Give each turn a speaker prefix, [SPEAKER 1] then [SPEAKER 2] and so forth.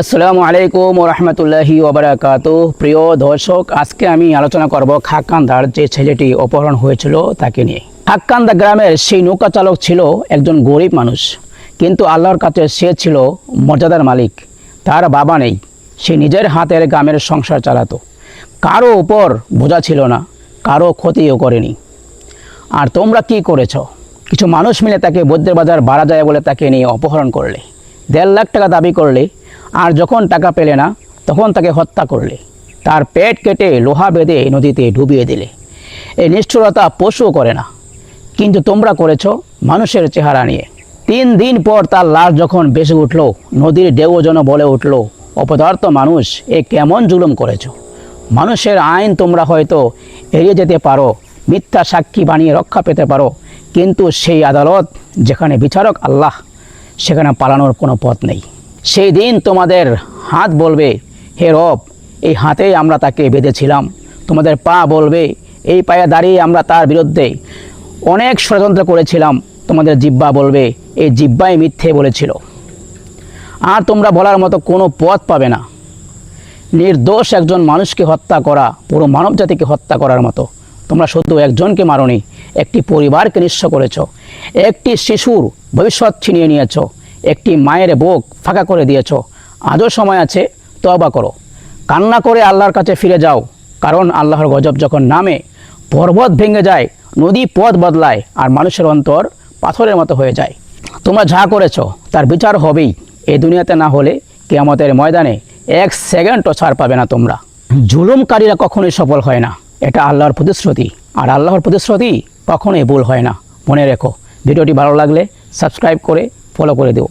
[SPEAKER 1] আসসালামু আলাইকুম রহমতুল্লাহি ওবরাকাত প্রিয় দর্শক, আজকে আমি আলোচনা করব খাক্কান্দার যে ছেলেটি অপহরণ হয়েছিল তাকে নিয়ে। খাক্কান্দা গ্রামের সেই নৌকা চালক ছিল একজন গরিব মানুষ, কিন্তু আল্লাহর কাছে সে ছিল মর্যাদার মালিক। তার বাবা নেই, সে নিজের হাতের গ্রামের সংসার চালাতো। কারও উপর বোঝা ছিল না, কারও ক্ষতিও করেনি। আর তোমরা কি করেছ? কিছু মানুষ মিলে তাকে বৈদ্যের বাজার বাড়া যায় বলে তাকে নিয়ে অপহরণ করলে। দেড় লাখ টাকা দাবি করলে আর যখন টাকা পেলে না, তখন তাকে হত্যা করলে। তার পেট কেটে লোহা বেঁধে নদীতে ডুবিয়ে দিলে। এই নিষ্ঠুরতা পশুও করে না। কিন্তু তোমরা করেছ মানুষের চেহারা নিয়ে। তিন দিন পর তার লাশ যখন বেসে উঠল, নদীর ঢেউ যেন বলে উঠল, অপদার্থ মানুষ, এ কেমন জুলুম করেছ? মানুষের আইন তোমরা হয়তো এড়িয়ে যেতে পারো, মিথ্যা সাক্ষী বানিয়ে রক্ষা পেতে পারো, কিন্তু সেই আদালত, যেখানে বিচারক আল্লাহ, সেখানে পালানোর কোনো পথ নেই। সেই দিন তোমাদের হাত বলবে, হে রব, এই হাতেই আমরা তাকে বেঁধেছিলাম। তোমাদের পা বলবে, এই পায়ে দাঁড়িয়ে আমরা তার বিরুদ্ধে অনেক ষড়যন্ত্র করেছিলাম। তোমাদের জিব্বা বলবে, এই জিব্বাই মিথ্যে বলেছিল। আর তোমরা বলার মতো কোনো পথ পাবে না। নির্দোষ একজন মানুষকে হত্যা করা, পুরো মানবজাতিকে হত্যা করার মতো। তোমরা শুধু একজনকে মারনি, একটি পরিবারকে নিঃস্ব করেছ, একটি শিশুর ভবিষ্যৎ ছিনিয়ে নিয়েছ। একটি মায়ের বুক ফাঁকা করে দিয়েছ। আজও সময় আছে তবা করো। কান্না করে আল্লাহর কাছে ফিরে যাও, কারণ আল্লাহর গজব যখন নামে, পর্বত ভেঙে যায়, নদী পথ বদলায়, আর মানুষের অন্তর পাথরের মতো হয়ে যায়। তোমরা যা করেছ, তার বিচার হবেই। এই দুনিয়াতে না হলে কেয়ামতের ময়দানে এক সেকেন্ডও ছাড় পাবে না তোমরা। জুলুমকারীরা কখনোই সফল হয় না। এটা আল্লাহর প্রতিশ্রুতি, আর আল্লাহর প্রতিশ্রুতি কখনোই ভুল হয় না। মনে রেখো, ভিডিওটি ভালো লাগলে সাবস্ক্রাইব করে ফলো করে দেও।